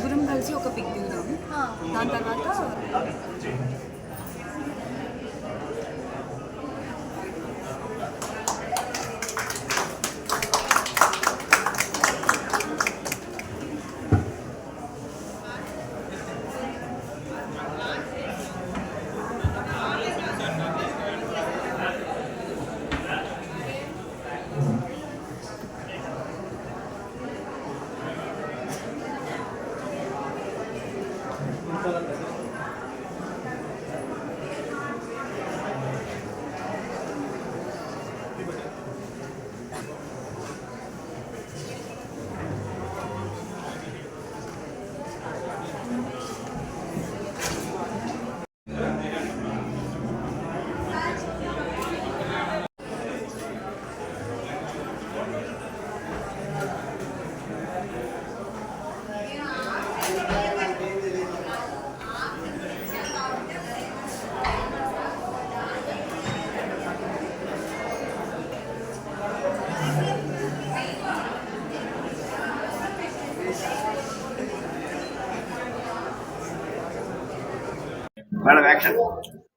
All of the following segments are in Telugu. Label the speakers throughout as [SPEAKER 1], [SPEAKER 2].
[SPEAKER 1] నలుగురం కలిసి ఒక పిక్ దిగుదాము దాని తర్వాత
[SPEAKER 2] persona presente.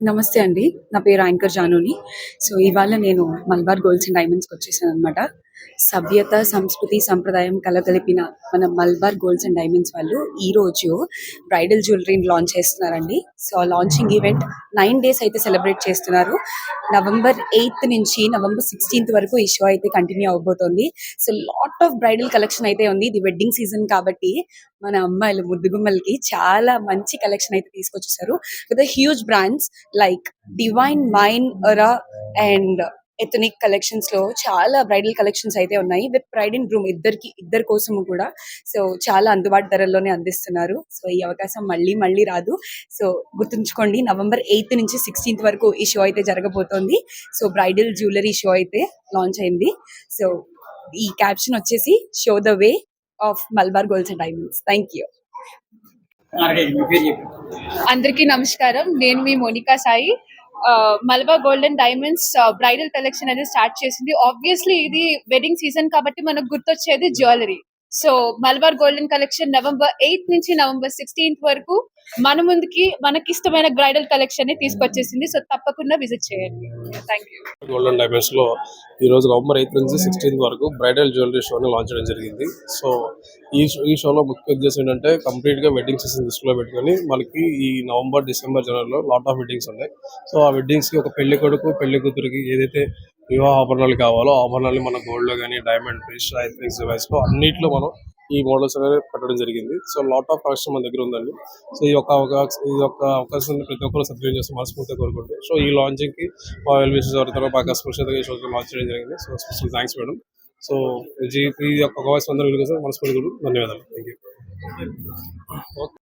[SPEAKER 3] నమస్తే అండి. నా పేరు యాంకర్ జానుని. సో ఇవాళ నేను మల్బార్ గోల్డ్స్ అండ్ డైమండ్స్కి వచ్చేసాను అనమాట సభ్యత సంస్కృతి సంప్రదాయం కలగలిపిన మన మల్బార్ గోల్డ్స్ అండ్ డైమండ్స్ వాళ్ళు ఈ రోజు బ్రైడల్ జ్యువెలరీని లాంచ్ చేస్తున్నారండి. So launching event nine days అయితే సెలబ్రేట్ చేస్తున్నారు. నవంబర్ ఎయిత్ నుంచి నవంబర్ సిక్స్టీన్త్ వరకు ఈ షో అయితే continue అవబోతోంది. So lot of bridal collection అయితే ఉంది. ఇది వెడ్డింగ్ సీజన్ కాబట్టి మన అమ్మాయిలు ముద్దుగుమ్మలకి చాలా మంచి కలెక్షన్ అయితే తీసుకొచ్చేసారు. With huge brands like Divine Mine Era and ethnic కలెక్షన్స్లో చాలా బ్రైడల్ కలెక్షన్స్ అయితే ఉన్నాయి. విత్ బ్రైడ్ అండ్ గ్రూమ్ ఇద్దరికి ఇద్దరి కోసం కూడా. సో చాలా అందుబాటు ధరల్లోనే అందిస్తున్నారు. సో ఈ అవకాశం మళ్ళీ మళ్ళీ రాదు. సో గుర్తుంచుకోండి నవంబర్ ఎయిత్ నుంచి సిక్స్టీన్త్ వరకు ఈ షో అయితే జరగబోతోంది. సో బ్రైడల్ జ్యువెలరీ షో అయితే లాంచ్ అయింది. సో ఈ క్యాప్షన్ వచ్చేసి show the way of Malabar golds and diamonds thank you
[SPEAKER 4] అందరికీ నమస్కారం. నేను మీ Monika Sai. Malabar golden diamonds bridal collection అనేది స్టార్ట్ చేసింది. ఆబ్వియస్లీ ఇది వెడ్డింగ్ సీజన్ కాబట్టి మనకు గుర్తొచ్చేది jewellery so Malabar golden collection November eighth నుంచి నవంబర్ సిక్స్టీన్త్ వరకు మన ముందుకి మనకి ఇష్టమైన బ్రైడల్ కలెక్షన్ని తీసుకొచ్చేసింది. సో తప్పకుండా విజిట్ చేయండి. థ్యాంక్ యూ
[SPEAKER 5] గోల్డెన్ డైమండ్స్లో ఈ రోజు నవంబర్ ఎయిత్ నుంచి సిక్స్టీన్త్ వరకు బ్రైడల్ జ్యువెలరీ షోని లాంచ్ చేయడం జరిగింది. సో ఈ షో- ఈ షోలో ముఖ్య ఉద్దేశం ఏంటంటే కంప్లీట్గా వెడ్డింగ్ సీజన్ దృష్టిలో పెట్టుకొని మనకి ఈ నవంబర్ డిసెంబర్ జనవరిలో లాట్ ఆఫ్ వెడ్డింగ్స్ ఉన్నాయి. సో ఆ వెడ్డింగ్స్కి ఒక పెళ్ళి కొడుకు పెళ్ళి కూతురికి ఏదైతే వివాహ ఆభరణాలు కావాలో ఆభరణాలు మన గోల్డ్లో కానీ డైమండ్ ఫిష్ ఐథిక్స్ డివైస్ అన్నింటిలో అన్నిట్లో మనం ఈ మోడల్స్ అనేది పెట్టడం జరిగింది. సో లాట్ ఆఫ్ కలెక్షన్ మన దగ్గర ఉందండి. సో ఈ యొక్క అవకాశం ఈ యొక్క అవకాశాన్ని ప్రతి ఒక్కరు సద్వినియోగం చేస్తే మనస్ఫూర్తిగా కోరుకుంటే. సో ఈ లాంచింగ్కి మా వెల్ ఎవరితో బాగా స్పెషల్గా ఈ లాంచ్ చేయడం జరిగింది. So special thanks madam so ఈ యొక్క అవకాశం అందరూ మనస్ఫూర్తిగా ధన్యవాదాలు. Thank you